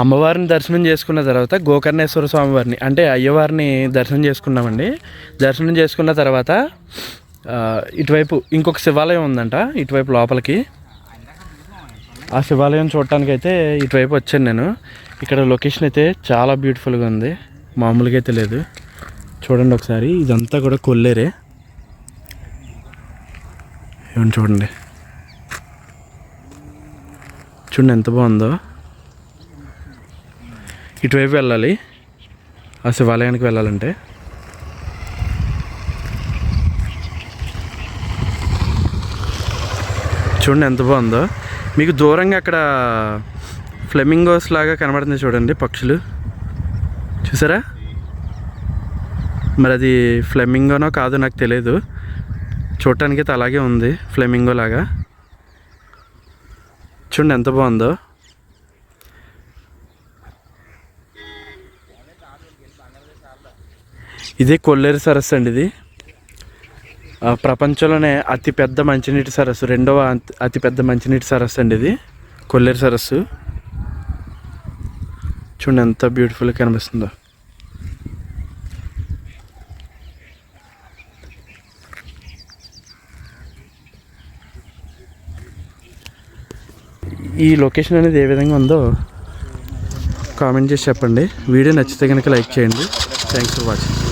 అమ్మవారిని దర్శనం చేసుకున్న తర్వాత గోకర్ణేశ్వర స్వామివారిని అంటే అయ్యవారిని దర్శనం చేసుకున్నామండి. దర్శనం చేసుకున్న తర్వాత ఇటువైపు ఇంకొక శివాలయం ఉందంట ఇటువైపు లోపలికి. ఆ శివాలయం చూడటానికి అయితే ఇటువైపు వచ్చాను నేను. ఇక్కడ లొకేషన్ అయితే చాలా బ్యూటిఫుల్గా ఉంది. మామూలుగా అయితే లేదు. చూడండి ఒకసారి ఇదంతా కూడా కొల్లేరే. ఏమని చూడండి. చూడండి ఎంత బాగుందో. ఇటువైపు వెళ్ళాలి. ఆ శివాలయానికి వెళ్ళాలంటే. చూడండి ఎంత బాగుందో. మీకు దూరంగా అక్కడ ఫ్లెమింగోస్ లాగా కనబడుతుంది చూడండి పక్షులు. చూసారా? మరి అది ఫ్లెమింగోనో కాదో నాకు తెలియదు చూడటానికి అయితే అలాగే ఉంది ఫ్లెమింగో లాగా. చూడండి ఎంత బాగుందో. ఇదే కొల్లేరు సరస్సు అండి ఇది. ప్రపంచంలోనే అతిపెద్ద మంచినీటి సరస్సు రెండవ అతిపెద్ద మంచినీటి సరస్సు అండి ఇది. కొల్లేరు సరస్సు. చూడండి ఎంత బ్యూటిఫుల్గా కనిపిస్తుందో. ఈ లొకేషన్ అనేది ఏ విధంగా ఉందో కామెంట్ చేసి చెప్పండి. వీడియో నచ్చితే కనుక లైక్ చేయండి. Thanks for watching